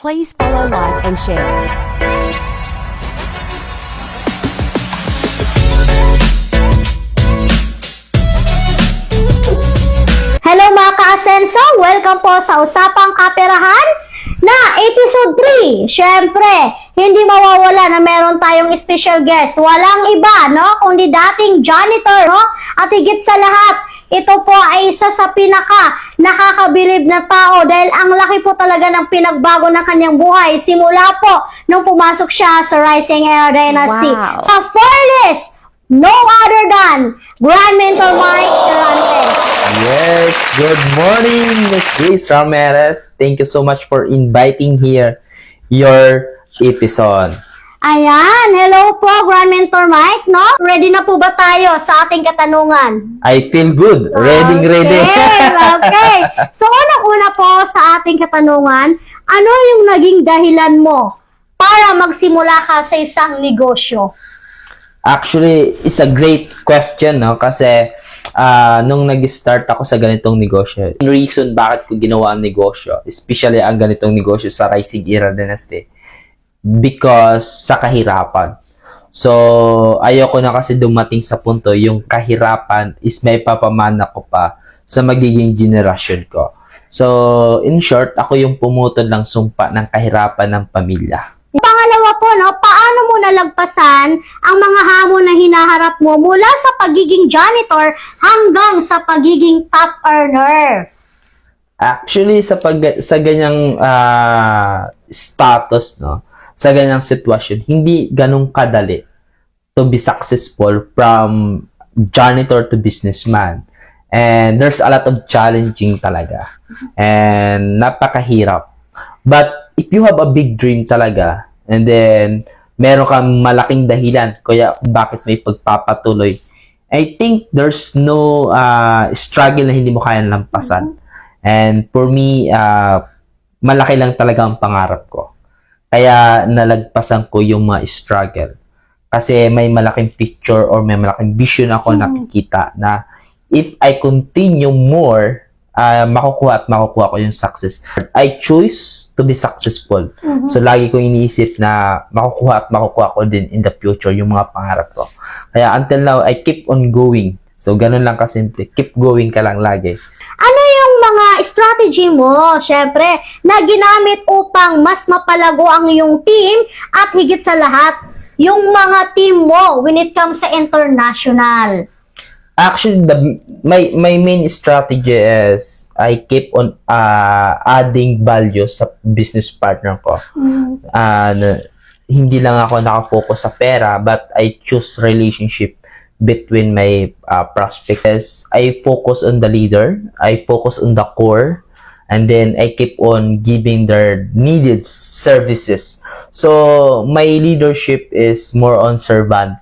Please follow, like, and share. Hello mga ka-asenso! Welcome po sa Usapang Kaperahan na Episode 3. Siyempre, hindi mawawala na meron tayong special guest. Walang iba, no? Kundi dating janitor, no? At higit sa lahat, ito po ay isa sa pinaka nakakabilib na tao dahil ang laki po talaga ng pinagbago ng kanyang buhay simula po nung pumasok siya sa Rising Air Dynasty. Wow. Sa Fearless, no other than Grand Mentor Mike Cervantes. Yes, good morning, Miss Grace Ramirez. Thank you so much for inviting here your episode. Ayan, hello po, Grand Mentor Mike, no? Ready na po ba tayo sa ating katanungan? I feel good. Ready, ready. Okay, okay. So, unang-una po sa ating katanungan, ano yung naging dahilan mo para magsimula ka sa isang negosyo? Actually, it's a great question, no? Kasi ah, nung nag-start ako sa ganitong negosyo, reason bakit ko ginawa ang negosyo, especially ang ganitong negosyo sa Rising Era Dynasty, because sa kahirapan. So, ayoko na kasi dumating sa punto yung kahirapan is may papamana ko pa sa magiging generation ko. So, in short, ako yung pumutol ng sumpa ng kahirapan ng pamilya. Pangalawa po, no, paano mo nalagpasan ang mga hamon na hinaharap mo mula sa pagiging janitor hanggang sa pagiging top earner? Actually, sa pag sa ganyang ah, status, no, sa ganyang sitwasyon, hindi ganun kadali to be successful from janitor to businessman. And there's a lot of challenging talaga. And napakahirap. But if you have a big dream talaga, and then meron kang malaking dahilan kaya bakit may pagpapatuloy, I think there's no ah, struggle na hindi mo kayang lampasan. And for me, ah, malaki lang talaga ang pangarap ko. Kaya nalagpasan ko yung mga struggle. Kasi may malaking picture or may malaking vision ako nakikita na if I continue more, ah, makukuha at makukuha ko yung success. I choose to be successful. So, lagi kong iniisip na makukuha at makukuha ko din in the future yung mga pangarap ko. Kaya until now, I keep on going. So, ganun lang kasimple. Keep going ka lang lagi. Ano yung mga strategy mo, syempre, na ginamit upang mas mapalago ang iyong team at higit sa lahat, yung mga team mo when it comes sa international? Actually, the, my my main strategy is I keep on uh, adding value sa business partner ko. Uh, na- hindi lang ako nakafocus sa pera, but I choose relationship between my uh, prospects. I focus on the leader, I focus on the core, and then I keep on giving their needed services. So my leadership is more on servant.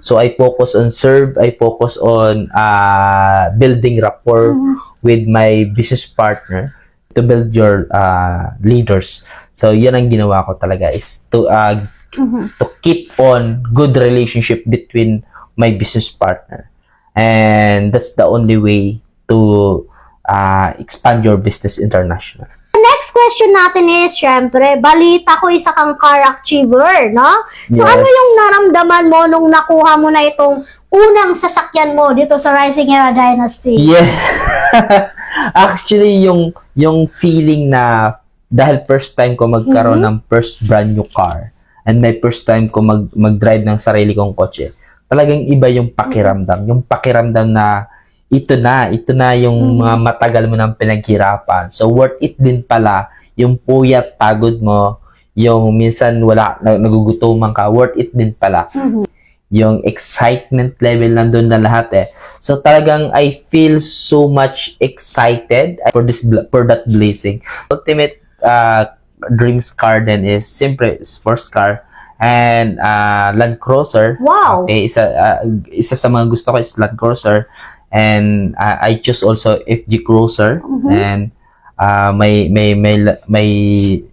So I focus on serve, I focus on uh, building rapport with my business partner to build your uh, leaders. So yan ang ginawa ko talaga is to uh, to keep on good relationship between my business partner. And that's the only way to uh, expand your business international. Next question natin is, syempre, balita ko isa kang car achiever, no? So, Yes. ano yung naramdaman mo nung nakuha mo na itong unang sasakyan mo dito sa Rising Era Dynasty? Yeah. Actually, yung yung feeling na dahil first time ko magkaroon ng first brand new car and my first time ko mag mag-drive ng sarili kong kotse. Talagang iba yung pakiramdam. Yung pakiramdam na ito na, ito na yung mga matagal mo nang pinaghirapan. So worth it din pala yung puyat, pagod mo, yung minsan wala na- nagugutuman ka, worth it din pala yung excitement level nandun na lahat eh. So talagang I feel so much excited for this for that blessing. Ultimate uh, dreams car then is siyempre is first car and uh, Land Cruiser. Wow! Okay, isa uh, isa sa mga gusto ko is Land Cruiser and uh, I choose also FG Cruiser and ah, may may may may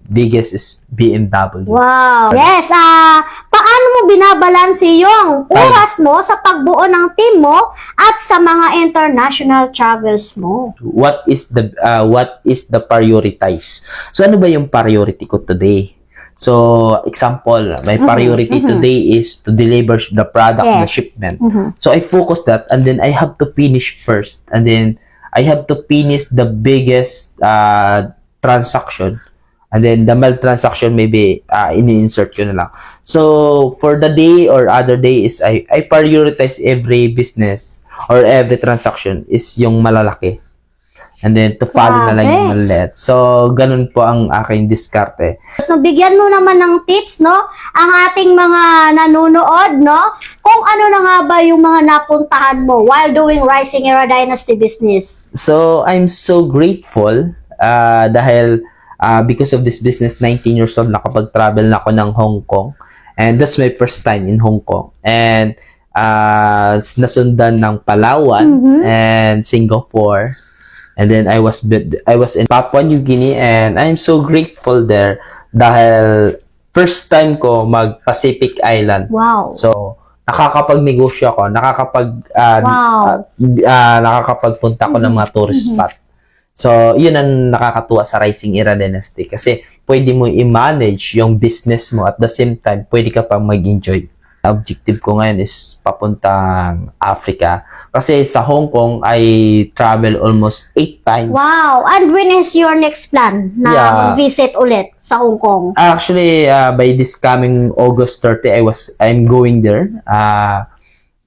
biggest is BMW. Wow. Yes, ah, paano mo binabalanse yung oras mo sa pagbuo ng team mo at sa mga international travels mo? What is the ah, what is the prioritize? So ano ba yung priority ko today? So example, my priority today is to deliver the product, the Yes. shipment. Mhm. So I focus that and then I have to finish first and then I have to finish the biggest uh, transaction and then the mild transaction maybe uh, ini-insert ko na lang. So for the day or other day is I, I prioritize every business or every transaction is yung malalaki. And then to follow na lang yung Grabe. maliit. So ganun po ang aking diskarte. So, bigyan mo naman ng tips, no? Ang ating mga nanonood, no? Kung ano na nga ba yung mga napuntahan mo while doing Rising Era Dynasty business. So, I'm so grateful uh, dahil uh, because of this business, 19 years old, nakapag-travel na ako ng Hong Kong. And that's my first time in Hong Kong. And uh, nasundan ng Palawan and Singapore. And then I was I was in Papua New Guinea and I'm so grateful there dahil first time ko mag Pacific Island. Wow. So, nakakapag-negosyo ako, nakakapag ah, Wow. ah, ah, nakakapagpunta ako ng mga tourist spot. So, yun ang nakakatuwa sa Rising Era Dynasty kasi pwede mo i-manage yung business mo at the same time, pwede ka pang mag-enjoy. Objective ko ngayon is papuntang Africa. Kasi sa Hong Kong, I travel almost eight times. Wow. And when is your next plan na Yeah. mag-visit ulit sa Hong Kong? Actually, uh, by this coming August 30, I was I'm going there uh,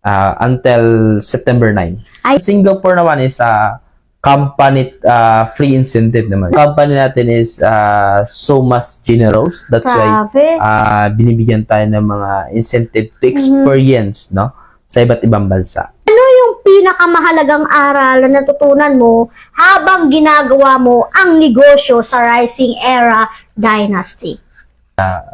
uh, until September 9. Ay- Singapore naman is a company uh, free incentive naman. Company natin is uh, so much generous. That's why Grabe. uh, binibigyan tayo ng mga incentive to experience no sa iba't ibang bansa. Ano yung pinakamahalagang aral na natutunan mo habang ginagawa mo ang negosyo sa Rising Era Dynasty?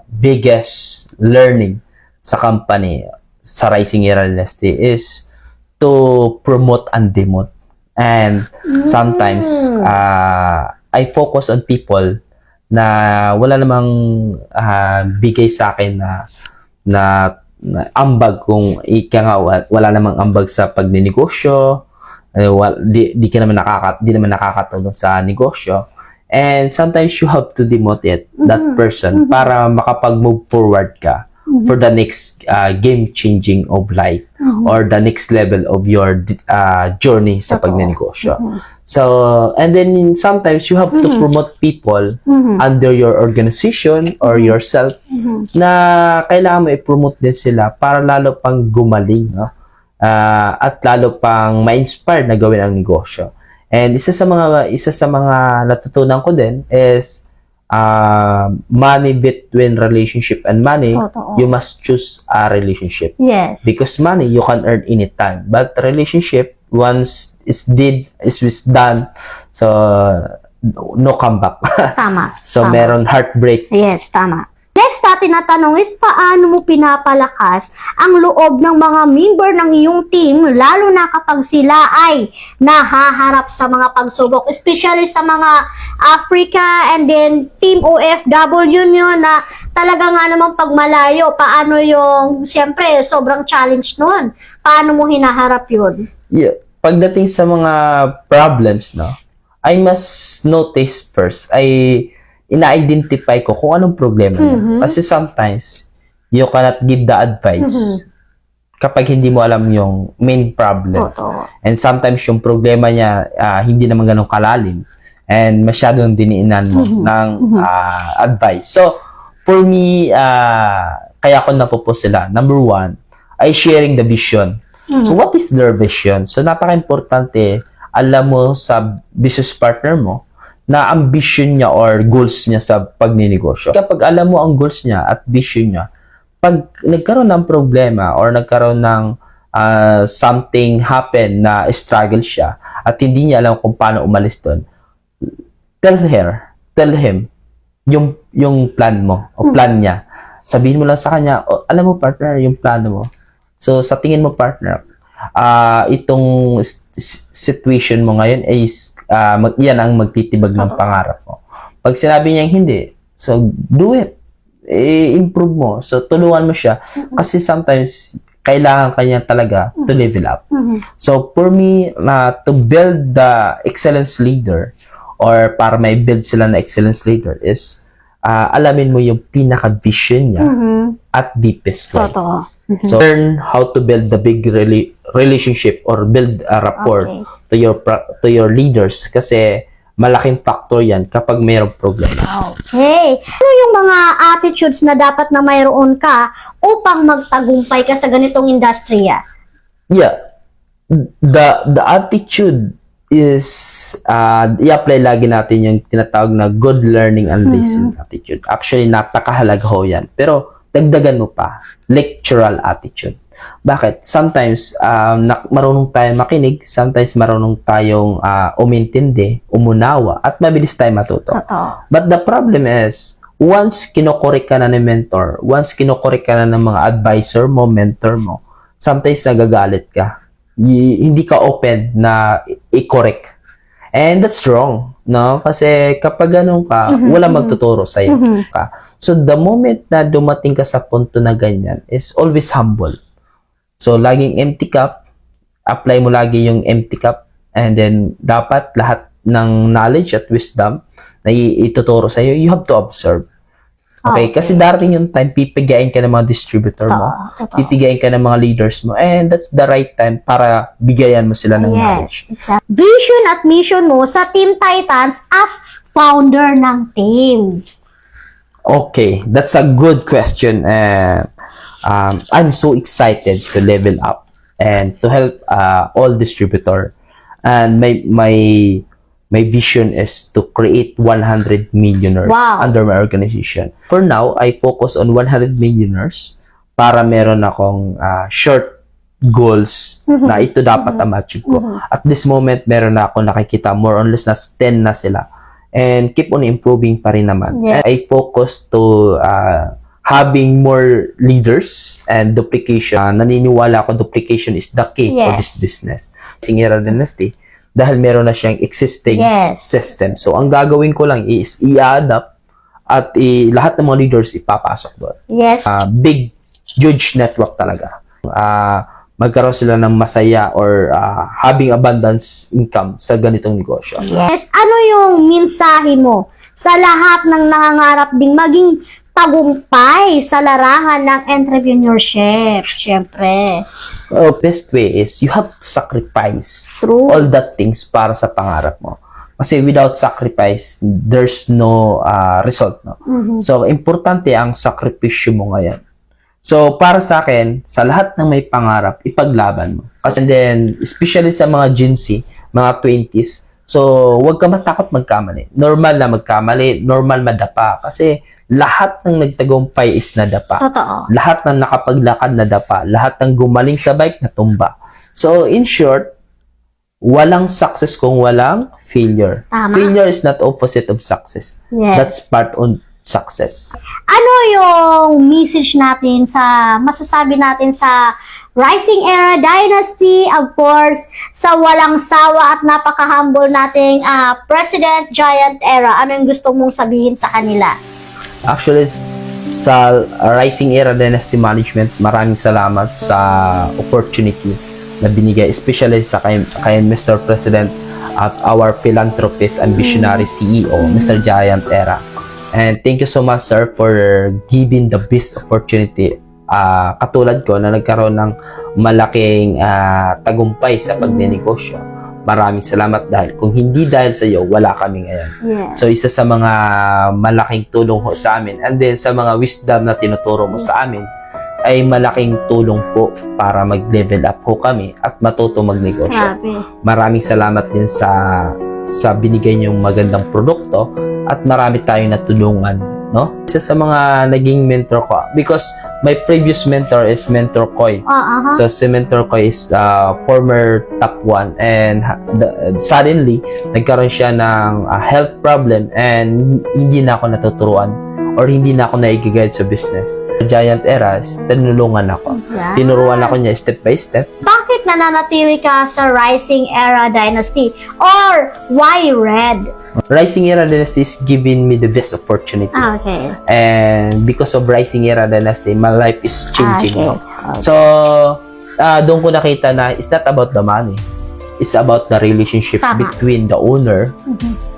biggest learning sa company sa Rising Era Dynasty is to promote and demote. And sometimes uh, I focus on people na wala namang uh, bigay sa akin na na, na ambag kung ika nga wa- wala namang ambag sa pagninegosyo. Eh, wal, di, di ka naman nakaka, di naman nakakatulong sa negosyo. And sometimes you have to demote it that person para makapag-move forward ka for the next uh, game changing of life or the next level of your uh, journey sa pagnenegosyo. So, and then sometimes you have to promote people Mhm. under your organization or yourself na kailangan mo i-promote din sila para lalo pang gumaling no? Ah, at lalo pang ma-inspire na gawin ang negosyo. And isa sa mga isa sa mga natutunan ko din is uh, money between relationship and money, Totoo. you must choose a relationship. Yes. Because money you can earn anytime, but relationship once it's did is done, so no comeback. Tama. so tama. meron heartbreak. Yes, tama. Next natin na tanong is paano mo pinapalakas ang loob ng mga member ng iyong team lalo na kapag sila ay nahaharap sa mga pagsubok especially sa mga Africa and then team OFW nyo na talaga nga naman pag malayo paano yung siyempre sobrang challenge nun paano mo hinaharap yun Yeah, pagdating sa mga problems, no, I must notice first. I ina-identify ko kung anong problema niya. Mhm. Kasi sometimes, you cannot give the advice Mhm. kapag hindi mo alam yung main problem. totoo And sometimes yung problema niya ah, hindi naman ganun kalalim and masyadong diniinan mo ng ah, advice. So, for me, ah, kaya ko napupos sila. Number one, ay sharing the vision. So, what is their vision? So, napaka-importante, alam mo sa business partner mo na ang vision niya or goals niya sa pagninegosyo. Kapag alam mo ang goals niya at vision niya, pag nagkaroon ng problema or nagkaroon ng ah, something happen na struggle siya at hindi niya alam kung paano umalis doon, tell her, tell him yung yung plan mo o plan niya. Sabihin mo lang sa kanya, "Oh, alam mo partner, yung plano mo. So sa tingin mo partner, ah itong situation mo ngayon ay ah, mag, yan ang magtitibag ng pangarap mo. Pag sinabi niya hindi, so do it. I-improve mo. So tulungan mo siya kasi sometimes kailangan kanya talaga to level up. So for me, na to build the excellence leader or para may build sila na excellence leader is ah, alamin mo yung pinaka-vision niya Mhm. at deepest way. Totoo. So learn how to build the big rela- relationship or build a rapport Okay. to your to your leaders kasi malaking factor 'yan kapag mayroong problema. Okay. Ano yung mga attitudes na dapat na mayroon ka upang magtagumpay ka sa ganitong industriya? Yeah. The the attitude is uh, i-apply lagi natin yung tinatawag na good learning and listening attitude. Actually, napakahalaga ho yan. Pero, dagdagan mo pa, lectural attitude. Bakit? Sometimes, um, na, marunong tayong makinig, sometimes marunong tayong uh, umintindi, umunawa, at mabilis tayo matuto. But the problem is, once kinokorek ka na ng mentor, once kinokorek ka na ng mga advisor mo, mentor mo, sometimes nagagalit ka. Y- hindi ka open na i-correct. And that's wrong, no? Kasi kapag ganun ka, wala magtuturo sa ka. So the moment na dumating ka sa punto na ganyan is always humble. So laging empty cup, apply mo lagi yung empty cup and then dapat lahat ng knowledge at wisdom na ituturo sa iyo, you have to observe. Okay? Okay. Kasi darating yung time, pipigayin ka ng mga distributor mo, Oo, totoo. ka ng mga leaders mo, and that's the right time para bigayan mo sila ng knowledge. Yes, exactly. Vision at mission mo sa Team Titans as founder ng team. Okay, that's a good question. And um, I'm so excited to level up and to help uh, all distributor. And my my my vision is to create 100 millionaires Wow. under my organization. For now, I focus on 100 millionaires para meron akong uh, short goals na ito dapat ang achieve ko. At this moment, meron na ako nakikita more or less na 10 na sila. And keep on improving pa rin naman. Yeah. And I focus to uh, having more leaders and duplication. Uh, naniniwala ako duplication is the key for Yes. this business. Singera Dynasty, dahil meron na siyang existing Yes. system. So, ang gagawin ko lang is i-adapt at i- lahat ng mga leaders ipapasok doon Yes. uh, big, huge network talaga. Uh, magkaroon sila ng masaya or uh, having abundance income sa ganitong negosyo. Yes. Ano yung mensahe mo sa lahat ng nangangarap ding maging tagumpay sa larangan ng entrepreneurship? Siyempre. Uh, best way is you have to sacrifice True. all that things para sa pangarap mo. Kasi without sacrifice, there's no uh, result. No? So, importante ang sakripisyo mo ngayon. So, para sa akin, sa lahat ng may pangarap, ipaglaban mo. Kasi then, especially sa mga Gen Z, mga 20s, so, huwag ka matakot magkamali. Normal na magkamali, normal madapa. Kasi, lahat ng nagtagumpay is nadapa. Totoo. Lahat ng nakapaglakad nadapa. Lahat ng gumaling sa bike natumba. So, in short, walang success kung walang failure. Tama. Failure is not opposite of success. Yes. That's part on success. ano yung message natin sa masasabi natin sa Rising Era Dynasty, of course, sa walang sawa at napaka-humble nating ah, President Giant Era. Ano yung gusto mong sabihin sa kanila? Actually, sa Rising Era Dynasty Management, maraming salamat sa opportunity na binigay, especially sa kay, kay Mr. President at our philanthropist and visionary CEO, Mr. Giant Era. And thank you so much, sir, for giving the best opportunity ah, katulad ko na nagkaroon ng malaking ah, tagumpay sa pagnenegosyo. Maraming salamat dahil kung hindi dahil sa iyo, wala kami ngayon. Yes. So, isa sa mga malaking tulong ho sa amin. And then, sa mga wisdom na tinuturo mo sa amin, ay malaking tulong po para mag-level up ho kami at matuto magnegosyo. Maraming salamat din sa sa binigay niyong magandang produkto at marami tayong natulungan, no? Isa sa mga naging mentor ko because my previous mentor is Mentor Koy. Ah, aha. So, si Mentor ko is uh, former top one and ha- the- suddenly, nagkaroon siya ng uh, health problem and hindi na ako natuturuan or hindi na ako naigigayad sa business. Giant Era, tinulungan ako. Yan. Tinuruan ako niya step by step. Bakit nananatili ka sa Rising Era Dynasty? Or why red? Rising Era Dynasty is giving me the best opportunity. Ah, okay. And because of Rising Era Dynasty, my life is changing. Ah, no? okay. So, ah doon ko nakita na it's not about the money. It's about the relationship Tama. between the owner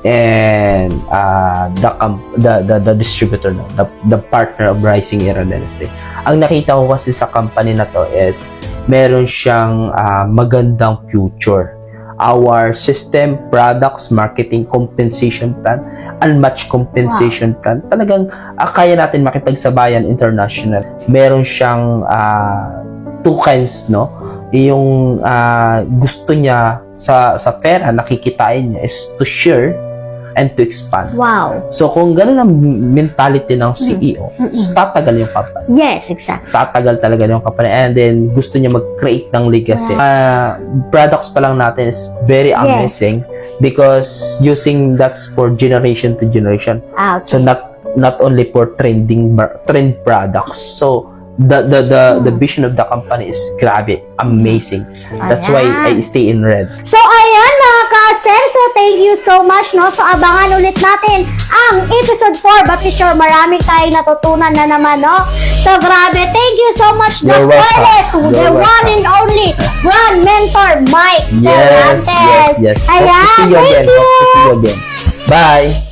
and ah, the, the, the the distributor, no? the, the partner of Rising Era Dynasty. Ang nakita ko kasi sa company na to is meron siyang ah, magandang future. Our system, products, marketing, compensation plan, unmatched compensation plan. Talagang ah, kaya natin makipagsabayan international. Meron siyang ah, two kinds, no? Yung ah, gusto niya sa sa Fera, nakikitain niya is to share and to expand. Wow. So, kung ganun ang mentality ng CEO, Mm-mm. so tatagal yung company. Yes, exactly. Tatagal talaga yung company. And then, gusto niya mag-create ng legacy. Ah, products pa lang natin is very Yes. amazing because using that's for generation to generation. Ah, okay. So not not only for trending trend products. So the the the, the vision of the company is grabe, amazing. That's why I Ayan. stay in red. So, ayan mga ka-senso, thank you so much, no? So, abangan ulit natin ang episode 4. But be sure, marami tayong natutunan na naman, no? So, grabe. Thank you so much, You're Doc welcome. The You're one welcome. and only brand mentor, Mike Yes, Cervantes. yes, yes. Hope to Ayan, see you thank again. you. Hope to see you again. Bye.